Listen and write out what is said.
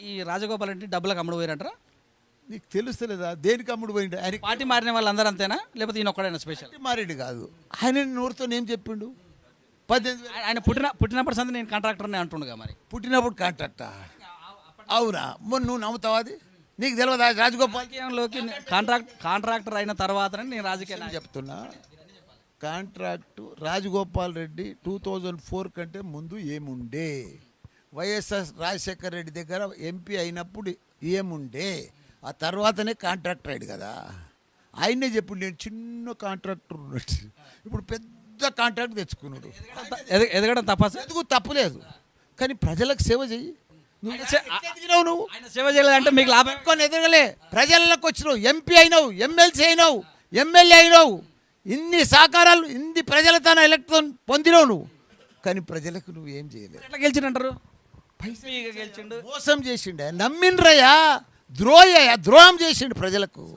ఈ రాజగోపాల్ రెడ్డి డబ్బులకు అమ్ముడు పోయారంటారా? నీకు తెలుస్తలేదా? దేనికి అమ్ముడు పోయిండు? ఆయన పార్టీ మారిన వాళ్ళందరూ అంతేనా? లేకపోతే ఈయన ఒక్కడైనా స్పెషల్? మారేడు కాదు. ఆయన నోరుతో ఏం చెప్పిండు? పద్దెనిమిది వేలు ఆయన పుట్టిన పుట్టినప్పటి సంది నేను కాంట్రాక్టర్ని అంటుండగా మరి. పుట్టినప్పుడు కాంట్రాక్టా? అవునా? మొన్న నువ్వు నమ్ముతావా అది? నీకు తెలియదా రాజగోపాల్? రాజకీయంలోకి కాంట్రాక్ట్ కాంట్రాక్టర్ అయిన తర్వాతనే నేను రాజకీయ నాయకుడిని. చెప్తున్నా. Contract Rajagopal Reddy two thousand four కంటే ముందు ఏముండే? వైఎస్ఆర్ రాజశేఖర్ రెడ్డి దగ్గర ఎంపీ అయినప్పుడు ఏముండే? ఆ తర్వాతనే కాంట్రాక్టర్ అయ్యాడు కదా. ఆయనే చెప్పు నేను చిన్న కాంట్రాక్టర్ ఉన్నట్టు. ఇప్పుడు పెద్ద కాంట్రాక్ట్ తెచ్చుకున్నాడు. ఎద- ఎదగడం తప్ప ఎందుకు తప్పులేదు కానీ ప్రజలకు సేవ చెయ్యి. నువ్వు నువ్వు? సేవ చేయలేదంటే మీకు లాభం. పెట్టుకొని ఎదగలే? ప్రజలకు వచ్చినావు. ఎంపీ అయినావు ఎమ్మెల్సీ అయినావు ఎమ్మెల్యే అయినావు. ఇన్ని సహకారాలు ఇన్ని ప్రజలతో ఎలక్ట్రాన్ పొందినావు నువ్వు. కానీ ప్రజలకు నువ్వు ఏం చేయలేదు. ఎట్లా గెలిచిండంటారు పైసలు గెలిచిండు. మోసం చేసిండే. నమ్మిండ్రయ్యా. ద్రోహయ్యా. ద్రోహం చేసిండు ప్రజలకు.